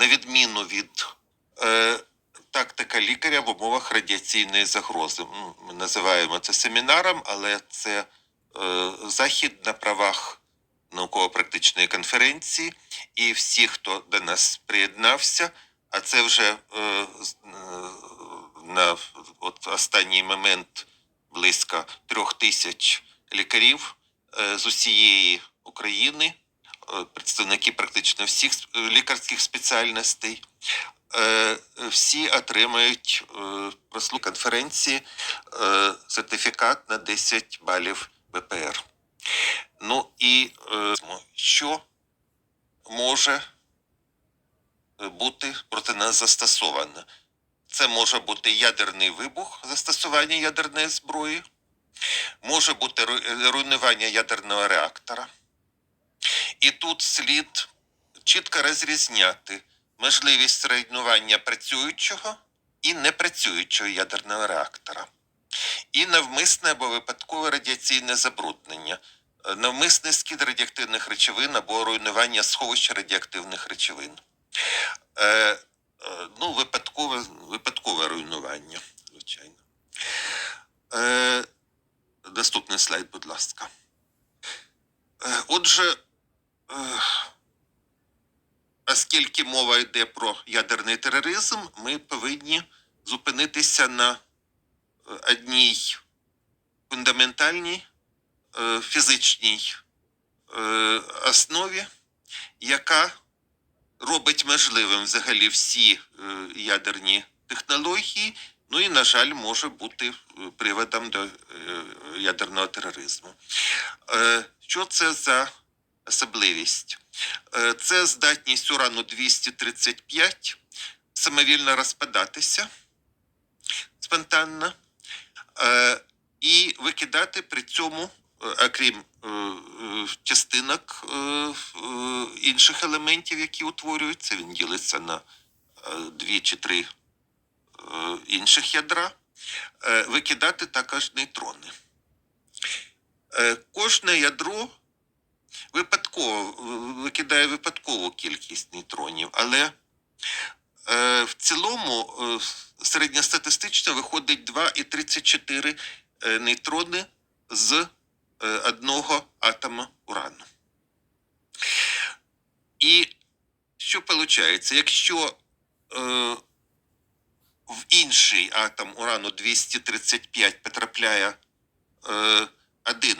на відміну від е, тактика лікаря в умовах радіаційної загрози. Ми називаємо це семінаром, але це е, захід на правах науково-практичної конференції, і всі, хто до нас приєднався, а це вже е, е, на от останній момент близько трьох тисяч лікарів е, з усієї України, представники практично всіх е, лікарських спеціальностей. Е, Всі отримають е, прослу конференції е, сертифікат на 10 балів БПР. Ну і е, що може е, бути проти нас застосовано? Це може бути ядерний вибух, застосування ядерної зброї, може бути руйнування ядерного реактора. І тут слід чітко розрізняти можливість руйнування працюючого і непрацюючого ядерного реактора, і навмисне або випадкове радіаційне забруднення, е, навмисний скид радіоактивних речовин або руйнування сховища радіоактивних речовин. Е, е, ну, випадкове, випадкове руйнування, звичайно. Е, наступний слайд, будь ласка. Е, отже, оскільки мова йде про ядерний тероризм, ми повинні зупинитися на е, одній фундаментальній е, фізичній е, основі, яка робить можливим взагалі всі ядерні технології, ну і, на жаль, може бути приводом до ядерного тероризму. Що це за особливість? Е, Це здатність урану 235 самовільно розпадатися спонтанно е, і викидати при цьому, е, окрім частинок інших елементів, які утворюються, він ділиться на дві чи три інших ядра, викидати також нейтрони. Кожне ядро випадково викидає випадкову кількість нейтронів, але е, в цілому е, середньостатистично виходить 2,34 е, нейтрони з е, одного атома урану. І що виходить? Якщо е, в інший атом урану 235 потрапляє е, один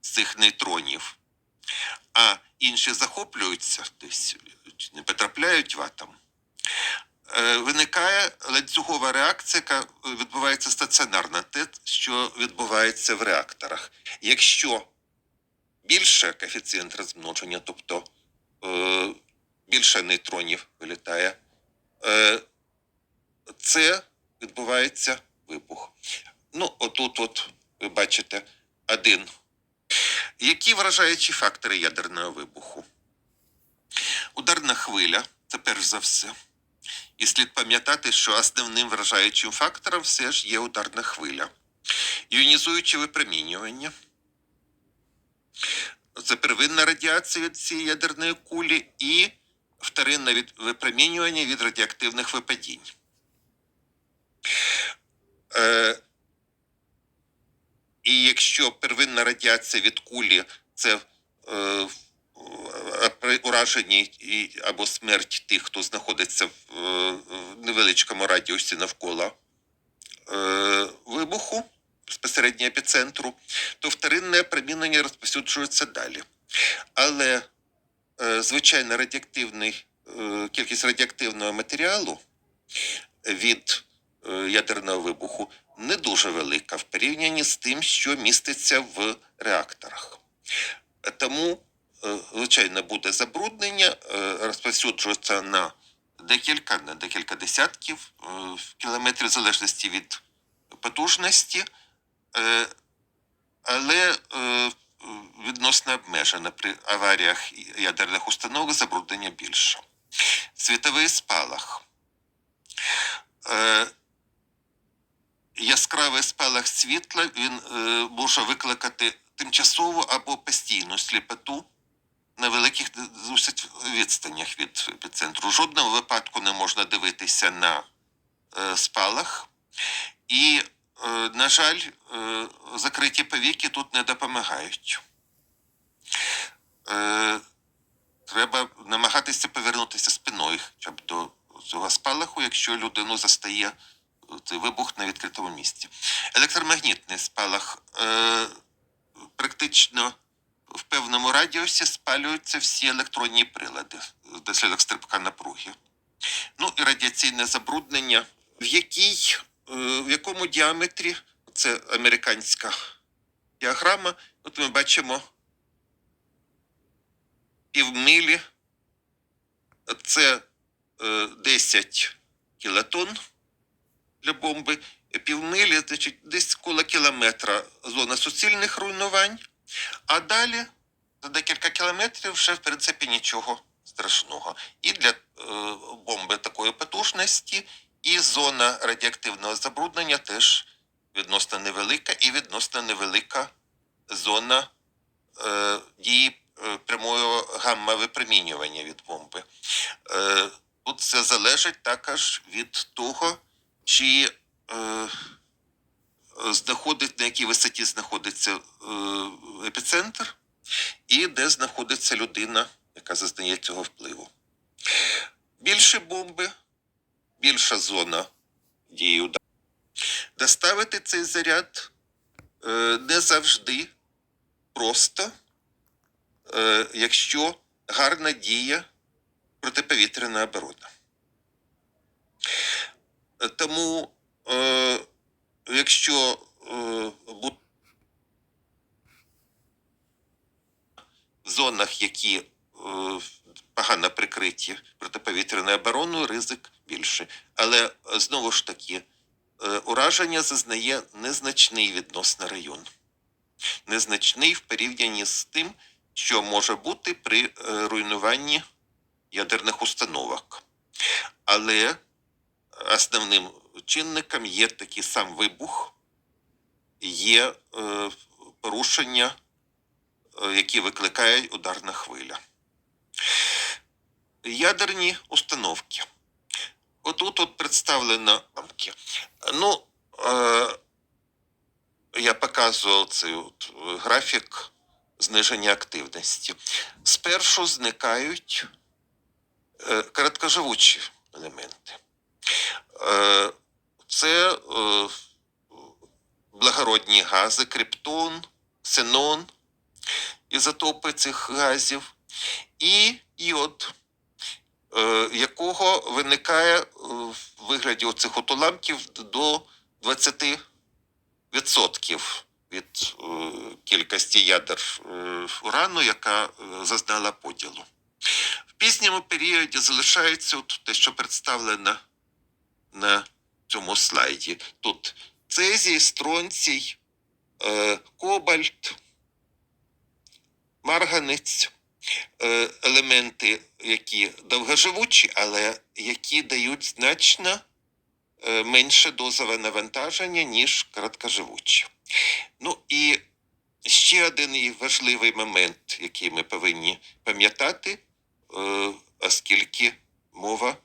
з цих нейтронів, а інші захоплюються, тобто не потрапляють в атом, е, виникає ланцюгова реакція, яка відбувається стаціонарно, те, що відбувається в реакторах. Якщо більше коефіцієнт розмноження, тобто е, більше нейтронів вилітає, е, це відбувається вибух. Ну, отут, от ви бачите, один. Які вражаючі фактори ядерного вибуху? Ударна хвиля це перш за все. І слід пам'ятати, що основним вражаючим фактором все ж є ударна хвиля. Іонізуюче випромінювання. Це первинна радіація від цієї ядерної кулі і вторинне від випромінювання від радіоактивних випадінь. Е, і якщо первинна радіація від кулі це е, е, при ураженні або смерть тих, хто знаходиться в, е, невеличкому радіусі навколо вибуху, безпосередньо епіцентру, то вторинне промінення розповсюджується далі. Але е, звичайно радіоактивний, кількість радіоактивного матеріалу від ядерного вибуху не дуже велика в порівнянні з тим, що міститься в реакторах. Тому, е, звичайно, буде забруднення, е, розповсюджується на декілька, на декілька десятків е, кілометрів, в залежності від потужності, але відносно обмежено при аваріях ядерних установок забруднення більше. Світовий спалах. Яскравий спалах світла він е, може викликати тимчасову або постійну сліпоту на великих відстанях від епіцентру. В жодному випадку не можна дивитися на е, спалах. І, е, на жаль, закриті повіки тут не допомагають. Треба намагатися повернутися спиною хоча б до цього спалаху, якщо людину застає цей вибух на відкритому місці. Електромагнітний спалах е, практично в певному радіусі спалюються всі електронні прилади внаслідок стрибка напруги. Ну і радіаційне забруднення, в якій, е, в якому діаметрі це американська діаграма. От ми бачимо півмилі. Це е, 10 кілотон для бомби. Півмилі, значить, десь коло кілометра зона суцільних руйнувань. А далі за декілька кілометрів вже в принципі нічого страшного. І для е, бомби такої потужності, і зона радіоактивного забруднення теж відносно невелика, і відносно невелика зона е, дії е, прямого гамма випромінювання від бомби. Е, тут все залежить також від того, чи е, знаходить, на якій висоті знаходиться е, епіцентр, і де знаходиться людина, яка зазнає цього впливу. Більше бомби, більша зона дії удару. Доставити цей заряд е, не завжди просто, е, якщо гарна дія протиповітряна оборона. Тому, е, якщо е, в зонах, які е, погано прикриті протиповітряною обороною, ризик більший. Але знову ж таки, е, ураження зазнає незначний відносно район. Незначний в порівнянні з тим, що може бути при е, руйнуванні ядерних установок. Але основним чинником є такий сам вибух, є е, порушення, е, які викликають ударна хвиля. Ядерні установки. Отут от представлено рамки. Ну, е, я показував цей от е, графік зниження активності. Спершу зникають е, короткоживучі елементи. Е, це е, благородні гази, криптон, ксенон, ізотопи цих газів, і йод, е, якого виникає в вигляді оцих от уламків до 20% від кількості ядер урану, яка зазнала поділу. В пізньому періоді залишається от те, що представлено на цьому слайді. Тут цезій, стронцій, е, кобальт, марганець, е, елементи, які довгоживучі, але які дають значно е, менше дозове навантаження, ніж короткоживучі. Ну і ще один важливий момент, який ми повинні пам'ятати, оскільки мова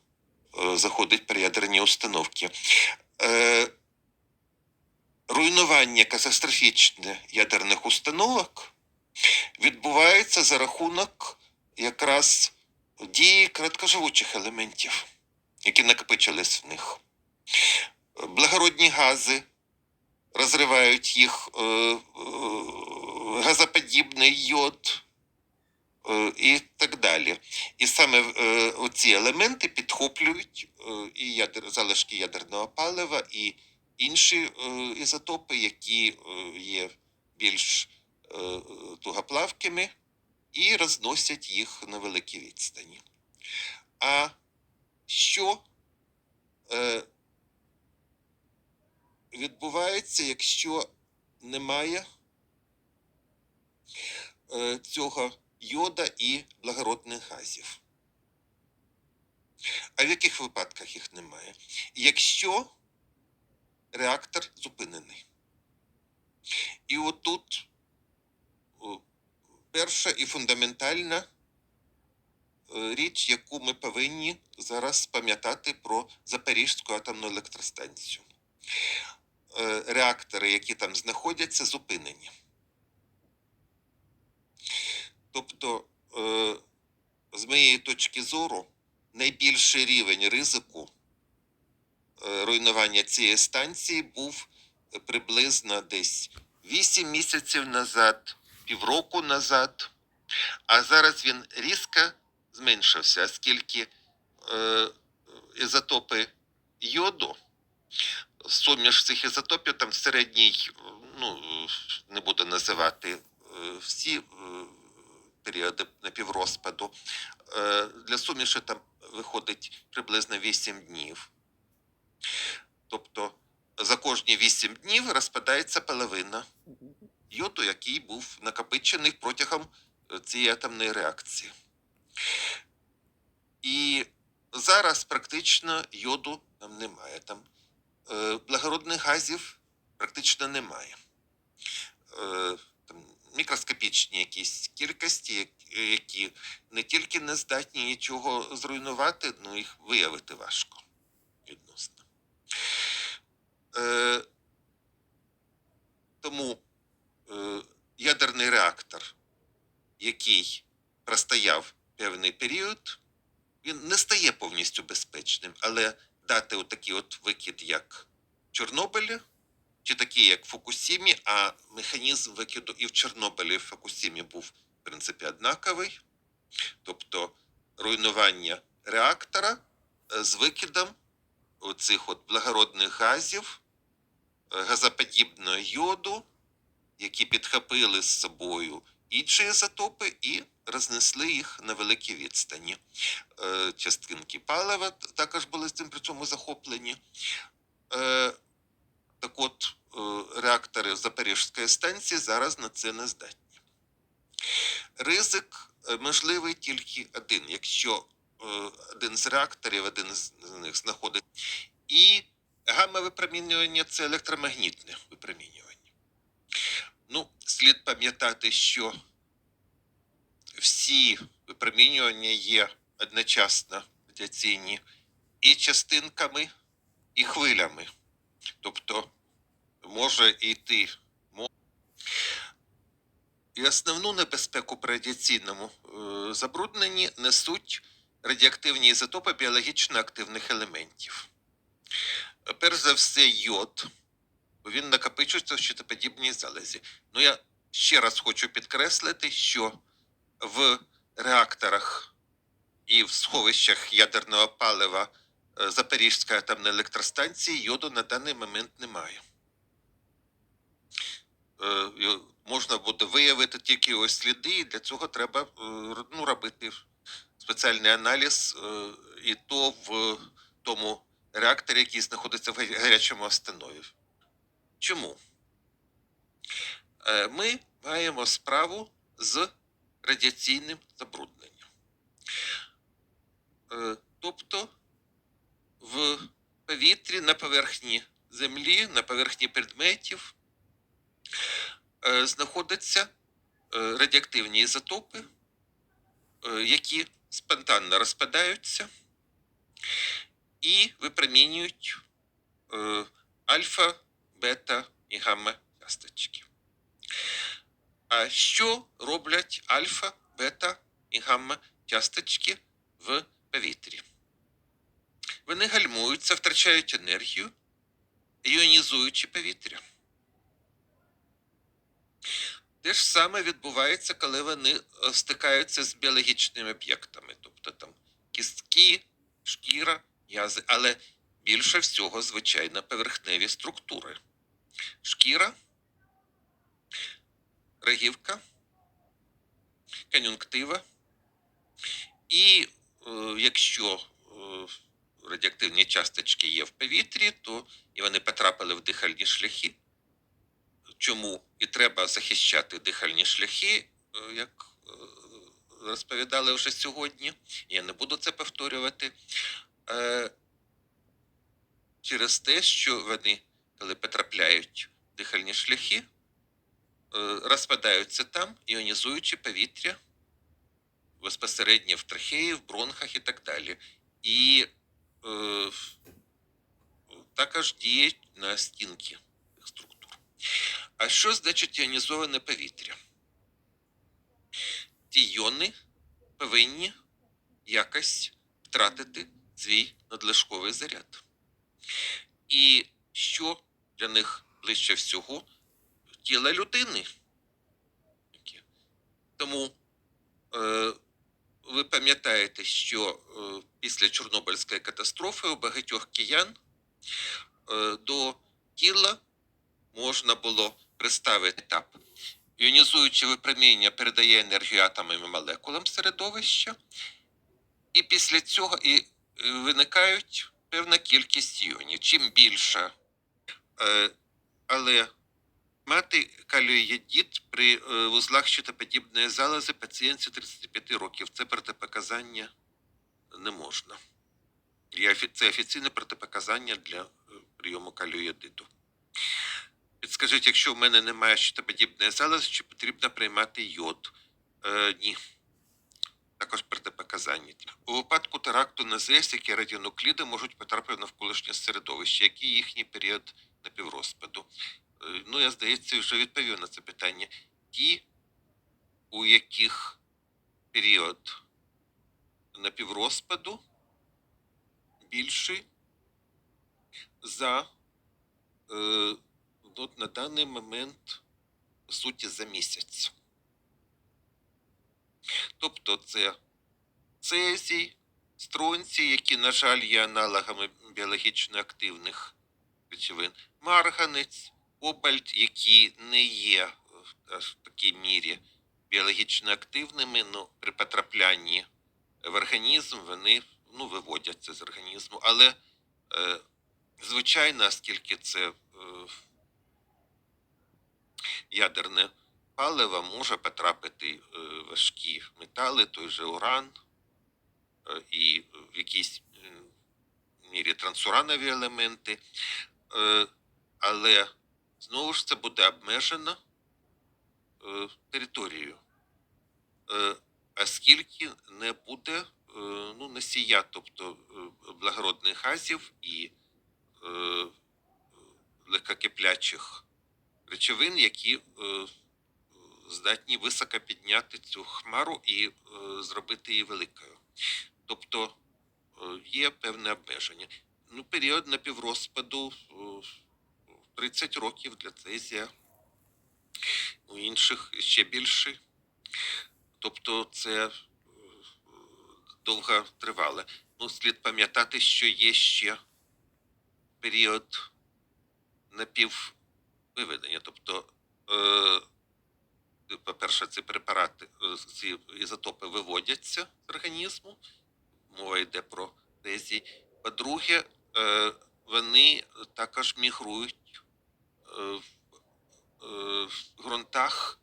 заходить про ядерні установки. Е, руйнування катастрофічне ядерних установок відбувається за рахунок якраз дії короткоживучих елементів, які накопичились в них. Благородні гази розривають їх е, е, газоподібний йод е, і так далі. І саме е, оці елементи підхоплюють е, і ядер, залишки ядерного палива, і інші е, ізотопи, які е, є більш е, тугоплавкими, і розносять їх на великій відстані. А що е, відбувається, якщо немає е, цього йода і благородних газів? А в яких випадках їх немає? Якщо реактор зупинений. І отут перша і фундаментальна е, річ, яку ми повинні зараз пам'ятати про Запорізьку атомну електростанцію. Е, Реактори, які там знаходяться, зупинені. Тобто, е, з моєї точки зору, найбільший рівень ризику е, руйнування цієї станції був приблизно десь 8 місяців назад, півроку назад, а зараз він різко зменшився, оскільки е, ізотопи йоду, суміш цих ізотопів там середній, ну, не буду називати всі періоди напіврозпаду, е, для суміші там виходить приблизно 8 днів. Тобто за кожні 8 днів розпадається половина йоду, який був накопичений протягом е, цієї атомної реакції. І зараз практично йоду там немає. Там е, благородних газів практично немає. Е, мікроскопічні якісь кількості, які не тільки не здатні нічого зруйнувати, ну їх виявити важко відносно. Е, тому е, ядерний реактор, який простояв певний період, він не стає повністю безпечним, але дати отакий от викид, як Чорнобилі, чи такий, як Фукусімі, а механізм викиду і в Чорнобилі, і в Фукусімі був, в принципі, однаковий. Тобто руйнування реактора е, з викидом оцих от благородних газів, е, газоподібного йоду, які підхопили з собою інші ізотопи і рознесли їх на великій відстані. Е, Частинки палива також були з цим при цьому захоплені. Так от, е, реактори Запорізької станції зараз на це не здатні. Ризик е, можливий тільки один, якщо е, один з реакторів, один з них знаходить. І гамма-випромінювання це електромагнітне випромінювання. Ну, слід пам'ятати, що всі випромінювання є одночасно радіаційні і частинками, і хвилями. Тобто може йти. І основну небезпеку при радіаційному е, забрудненні несуть радіоактивні ізотопи біологічно активних елементів. Перш за все, йод, бо він накопичується в щитоподібній залозі. Ну, я ще раз хочу підкреслити, що в реакторах і в сховищах ядерного палива е, Запорізької атомної електростанції йоду на даний момент немає. Е, Можна буде виявити тільки його сліди, і для цього треба е, ну, робити спеціальний аналіз, е, і то в тому реакторі, який знаходиться в гарячому останові. Чому? Ми маємо справу з радіаційним забрудненням. Тобто в повітрі на поверхні землі, на поверхні предметів знаходяться е, радіоактивні ізотопи, е, які спонтанно розпадаються і випромінюють е, альфа, бета і гамма часточки. А що роблять альфа, бета і гамма часточки в повітрі? Вони гальмуються, втрачають енергію, іонізуючи повітря. Те ж саме відбувається, коли вони е, стикаються з біологічними об'єктами, тобто там кістки, шкіра, язи, але більше всього, звичайно, поверхневі структури. Шкіра, рогівка, кон'юнктива. І е, якщо е, радіоактивні часточки є в повітрі, то і вони потрапили в дихальні шляхи. Чому і треба захищати дихальні шляхи, е, як е, розповідали вже сьогодні. Я не буду це повторювати. Е, Через те, що вони, коли потрапляють в дихальні шляхи, розпадаються там, іонізуючи повітря, безпосередньо в трахеї, в бронхах і так далі. І е, також діє на стінки структур. А що значить іонізоване повітря? Ті йони повинні якось втратити свій надлишковий заряд. І що для них ближче всього? Тіло людини. Тому е, ви пам'ятаєте, що е, після Чорнобильської катастрофи у багатьох киян е, до тіла можна було приставити етап. Іонізуюче випромінення передає енергію атомам і молекулам середовища, і після цього і е, виникають певна кількість іонів. Чим більше. Але мати каліоєдіт при е, вузлах щитоподібної залози пацієнтів 35 років. Це протипоказання не можна. Це офіційне протипоказання для е, прийому каліоєдиту. Підскажіть, якщо в мене немає щитоподібної залози, чи потрібно приймати йод? Е, ні. Також протипоказання. У випадку теракту на ЗС, які радіонукліди можуть потрапити навколишнє середовище, який їхній період напіврозпаду? Е, Ну, я здається, вже відповів на це питання. Ті, у яких період напіврозпаду більший за е, от на даний момент, по суті, за місяць. Тобто це цезій, стронцій, які, на жаль, є аналогами біологічно активних речовин, марганець, кобальт, які не є в такій мірі біологічно активними, ну, при потраплянні в організм вони ну, виводяться з організму. Але, е, звичайно, оскільки це е, ядерне паливо, може потрапити е, важкі метали, той же уран е, і в якійсь е, мірі трансуранові елементи. Але знову ж це буде обмежено територією. Оскільки не буде ну, носія, тобто благородних газів і легкокиплячих речовин, які е, здатні високо підняти цю хмару і е, зробити її великою. Тобто е, є певне обмеження. Ну, період напіврозпаду е, 30 років для цезія, у інших ще більший. Тобто це довго тривале. Ну, слід пам'ятати, що є ще період напіввиведення. Тобто, е, по-перше, ці препарати, е, ці ізотопи виводяться з організму. Мова йде про тезі. По-друге, е, вони також мігрують в, ґрунтах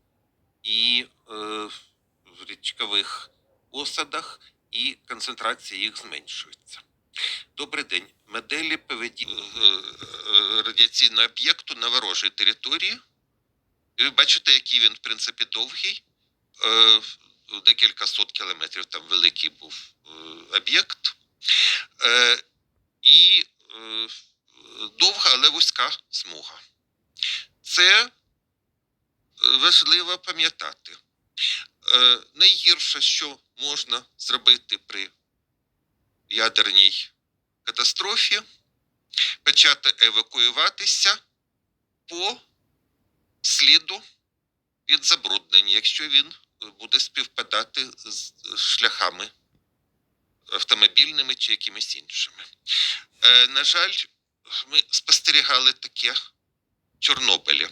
і в річкових осадах, і концентрація їх зменшується. Добрий день. Моделі поведінки радіаційного об'єкту на ворожій території. Ви бачите, який він, в принципі, довгий. Е, Декілька сот кілометрів там великий був е, об'єкт. Е, І е, довга, але вузька смуга. Це е, важливо пам'ятати. Е, Найгірше, що можна зробити при ядерній катастрофі, почати евакуюватися по сліду від забруднення, якщо він е, буде співпадати з шляхами автомобільними чи якимись іншими. Е, на жаль, ми спостерігали таке в Чорнобилі.